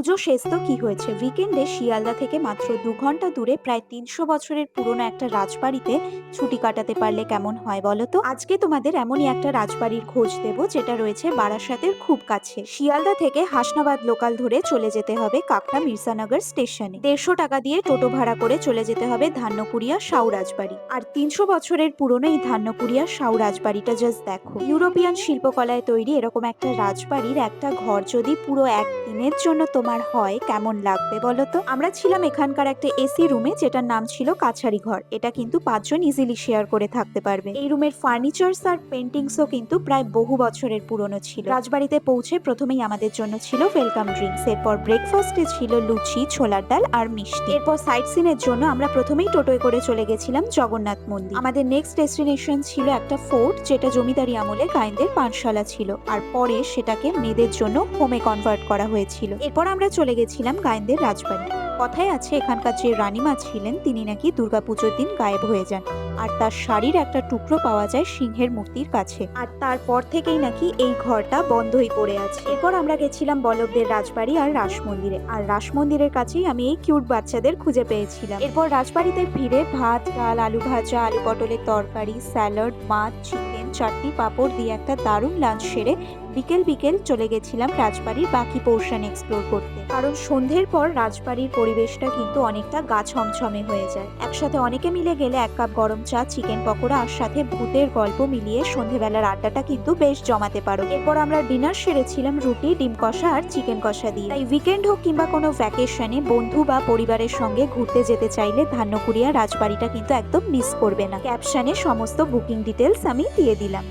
পুজো শেষ তো কি হয়েছে? উইকেন্ডে শিয়ালদা থেকে মাত্র দু ঘণ্টা দূরে প্রায় তিনশো বছরের পুরনো একটা রাজবাড়িতে ছুটি কাটাতে পারলে কেমন হয় বলো তো? আজকে তোমাদের এমনই একটা রাজবাড়ির খোঁজ দেব যেটা রয়েছে বারাসাতের খুব কাছে। শিয়ালদা থেকে হাসনাবাদ লোকাল ধরে চলে যেতে হবে কাকড়া মির্জানগর স্টেশনে দেড়শো টাকা দিয়ে টোটো ভাড়া করে চলে যেতে হবে ধান্যকুড়িয়া সাউ রাজবাড়ি। আর তিনশো বছরের পুরনো এই ধান্যকুড়িয়া সাউ রাজবাড়িটা জাস্ট দেখো। ইউরোপিয়ান শিল্পকলায় তৈরি এরকম একটা রাজবাড়ির একটা ঘর যদি পুরো একদিনের জন্য তোমার হয়, কেমন লাগবে বলো তো? আমরা ছিলাম এখানকার একটা এসি রুমে যেটার নাম ছিল কাছারি ঘর। এটা কিন্তু পাঁচজন ইজিলি শেয়ার করে থাকতে পারবে। এই রুমের ফার্নিচার্স আর পেন্টিংসও কিন্তু প্রায় বহু বছরের পুরনো ছিল। রাজবাড়িতে পৌঁছে প্রথমেই আমাদের জন্য ছিল ওয়েলকাম ড্রিঙ্কস এরপর ব্রেকফাস্টে ছিল লুচি, ছোলার ডাল আর মিষ্টি। এরপর সাইট সিনের জন্য আমরা প্রথমেই টোটোয় করে চলে গেছিলাম জগন্নাথ মন্দির। আমাদের নেক্সট ডেস্টিনেশন ছিল একটা ফোর্ট যেটা জমিদারি আমলে গাইনদের পাঠশালা ছিল। আর পরে সেটাকে মেয়েদের জন্য হোমে কনভার্ট করা হয়েছিল। এরপর আমরা চলে গেছিলাম গায়েনদের রাজবাড়ি। কথায় আছে, এখানকার যে রানীমা ছিলেন, তিনি নাকি দুর্গাপুজোর দিন গায়েব হয়ে যান। আর তার শাড়ির একটা টুকরো পাওয়া যায় সিংহের মূর্তির কাছে। আর তারপর থেকেই নাকি এই ঘরটা বন্ধই পড়ে আছে। এরপর আমরা গেছিলাম বল্লভদের রাজবাড়ি আর রাস মন্দিরে আর রাস মন্দিরের কাছেই আমি এই কিউট বাচ্চাদের খুঁজে পেয়েছিলাম। এরপর রাজবাড়িতে ফিরে ভাত, ডাল, আলু ভাজা, আলু পটলের তরকারি, স্যালাড, মাছ, চিকেন, চাটনি, পাঁপড় দিয়ে একটা দারুণ লাঞ্চ সেরে বিকেল বিকেল চলে গেছিলাম রাজবাড়ির বাকি পোর্শন এক্সপ্লোর করতে। কারণ সন্ধ্যের পর রাজবাড়ির পরিবেশটা কিন্তু অনেকটা গা ছমছমে হয়ে যায়। একসাথে অনেকে মিলে গেলে এক কাপ গরম চা চিকেন পকোড়া আর সাথে ভূতের গল্প মিলিয়ে সন্ধেবেলার আড্ডাটা কিন্তু বেশ জমাতে পারো। এরপর আমরা ডিনার সেরেছিলাম রুটি, ডিম কষা আর চিকেন কষা দিয়ে। তাই উইকেন্ড হোক কিংবা কোনো ভ্যাকেশনে বন্ধু বা পরিবারের সঙ্গে ঘুরতে যেতে চাইলে ধান্যকুড়িয়া রাজবাড়িটা কিন্তু একদম মিস করবে না। ক্যাপশনে সমস্ত বুকিং ডিটেলস আমি দিয়ে দিলাম।